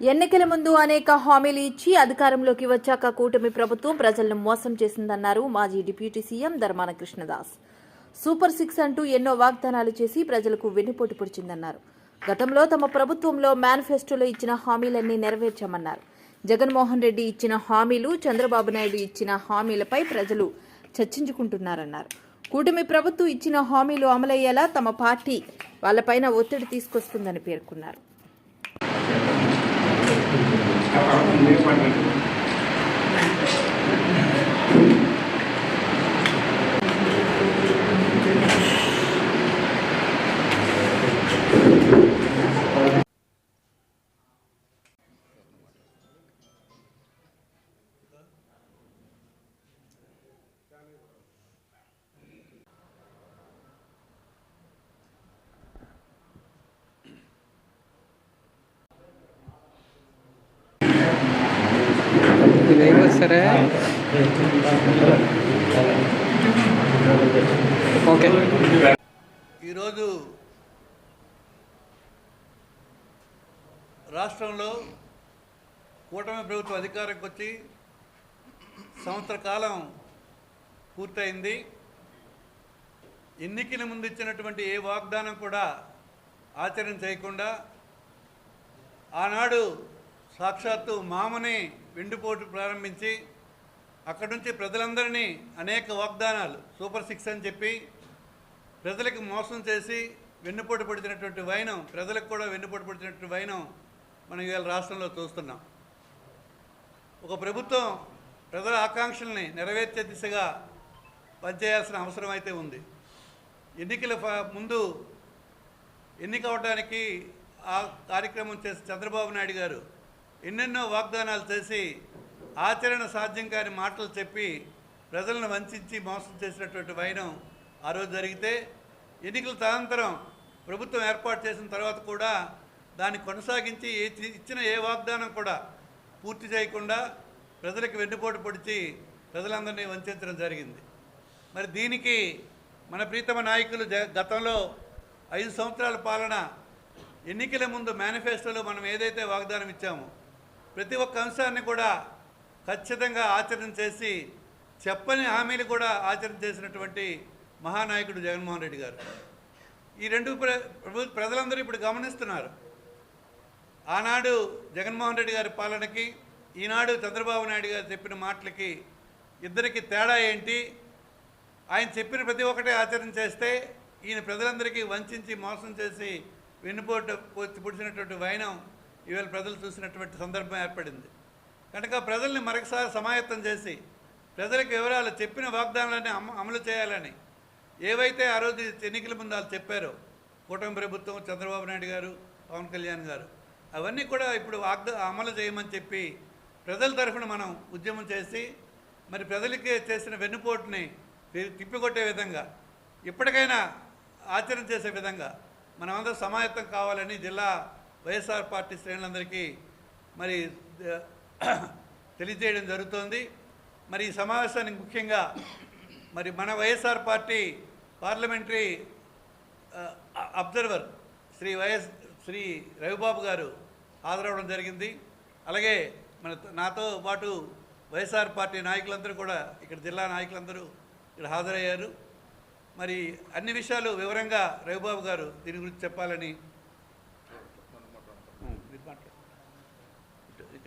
ఎన్నికల ముందు అనేక హామీలు ఇచ్చి అధికారంలోకి వచ్చాక కూటమి ప్రభుత్వం ప్రజలను మోసం చేసిందన్నారు మాజీ deputy CM Dharmana Krishnadas. Super six అంటూ ఎన్నో వాగ్దానాలు చేసి ప్రజలకు వెన్నుపోటు పొడిచిందన్నారు. గతంలో తమ ప్రభుత్వంలో మేనిఫెస్టోలో ఇచ్చిన హామీలన్నీ నెరవేర్చామన్నారు. జగన్మోహన్ రెడ్డి ఇచ్చిన హామీలు చంద్రబాబు నాయుడు ఇచ్చిన హామీలపై ప్రజలు చర్చించుకుంటున్నారన్నారు. కూటమి ప్రభుత్వం ఇచ్చిన హామీలు అమలయ్యేలా తమ పార్టీ వాళ్ళపైన ఒత్తిడి తీసుకొస్తుందని పేర్కొన్నారు. ఇదేమో సరే ఓకే. ఈరోజు రాష్ట్రంలో కూటమి ప్రభుత్వం అధికారంకి వచ్చి సంవత్సర కాలం పూర్తయింది. ఎన్నికల ముందు ఇచ్చినటువంటి ఏ వాగ్దానం కూడా ఆచరణ చేయకుండా ఆనాడు సాక్షాత్తు మామని వెండిపోటు ప్రారంభించి అక్కడి నుంచి ప్రజలందరినీ అనేక వాగ్దానాలు సూపర్ సిక్స్ అని చెప్పి ప్రజలకు మోసం చేసి వెన్నుపోటు పడుతున్నటువంటి వైనం ప్రజలకు కూడా వెన్నుపోటు పడుతున్నటువంటి వైనం మనం ఇవాళ రాష్ట్రంలో చూస్తున్నాం. ఒక ప్రభుత్వం ప్రజల ఆకాంక్షల్ని నెరవేర్చే దిశగా పనిచేయాల్సిన అవసరం అయితే ఉంది. ఎన్నికల ముందు ఎన్నిక అవడానికి ఆ కార్యక్రమం చేసి చంద్రబాబు నాయుడు గారు ఎన్నెన్నో వాగ్దానాలు చేసి ఆచరణ సాధ్యం కాని మాటలు చెప్పి ప్రజలను వంచి మోసం చేసినటువంటి వైనం ఆ రోజు జరిగితే ఎన్నికల తదనంతరం ప్రభుత్వం ఏర్పాటు చేసిన తర్వాత కూడా దాన్ని కొనసాగించి ఏ ఇచ్చిన ఏ వాగ్దానం కూడా పూర్తి చేయకుండా ప్రజలకు వెన్నుపోటు పొడిచి ప్రజలందరినీ వంచడం జరిగింది. మరి దీనికి మన ప్రీతమ నాయకులు జ గతంలో ఐదు సంవత్సరాల పాలన ఎన్నికల ముందు మేనిఫెస్టోలో మనం ఏదైతే వాగ్దానం ఇచ్చామో ప్రతి ఒక్క అంశాన్ని కూడా ఖచ్చితంగా ఆచరణ చేసి చెప్పని హామీలు కూడా ఆచరణ చేసినటువంటి మహానాయకుడు జగన్మోహన్ రెడ్డి గారు. ఈ రెండు ప్రభు- ప్రజలందరూ ఇప్పుడు గమనిస్తున్నారు. ఆనాడు జగన్మోహన్ రెడ్డి గారి పాలనకి ఈనాడు చంద్రబాబు నాయుడు గారు చెప్పిన మాటలకి ఇద్దరికి తేడా ఏంటి? ఆయన చెప్పిన ప్రతి ఒక్కటే ఆచరణ చేస్తే ఈయన ప్రజలందరికీ వంచి మోసం చేసి వెన్నుపోటు పొచ్చి పొడిచినటువంటి వైనం ఈవేళ ప్రజలు చూసినటువంటి సందర్భం ఏర్పడింది. కనుక ప్రజల్ని మరొకసారి సమాయత్తం చేసి ప్రజలకు వివరాలు చెప్పిన వాగ్దానాలన్నీ అమలు చేయాలని ఏవైతే ఆ రోజు ఎన్నికల ముందు వాళ్ళు చెప్పారో కూటమి ప్రభుత్వం చంద్రబాబు నాయుడు గారు పవన్ కళ్యాణ్ గారు అవన్నీ కూడా ఇప్పుడు వాగ్దా అమలు చేయమని చెప్పి ప్రజల తరఫున మనం ఉద్యమం చేసి మరి ప్రజలకి చేసిన వెన్నుపోటుని తిప్పికొట్టే విధంగా ఇప్పటికైనా ఆచరణ చేసే విధంగా మనమందరం సమాయత్తం కావాలని జిల్లా వైఎస్ఆర్ పార్టీ శ్రేణులందరికీ మరి తెలియజేయడం జరుగుతోంది. మరి ఈ సమావేశానికి ముఖ్యంగా మరి మన YSR party parliamentary observer Shri YS Shri Ravibabu గారు హాజరవడం జరిగింది. అలాగే మన నాతో పాటు వైఎస్ఆర్ పార్టీ నాయకులందరూ కూడా ఇక్కడ జిల్లా నాయకులందరూ ఇక్కడ హాజరయ్యారు. మరి అన్ని విషయాలు వివరంగా రవిబాబు గారు దీని గురించి చెప్పాలని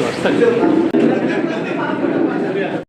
はしたり。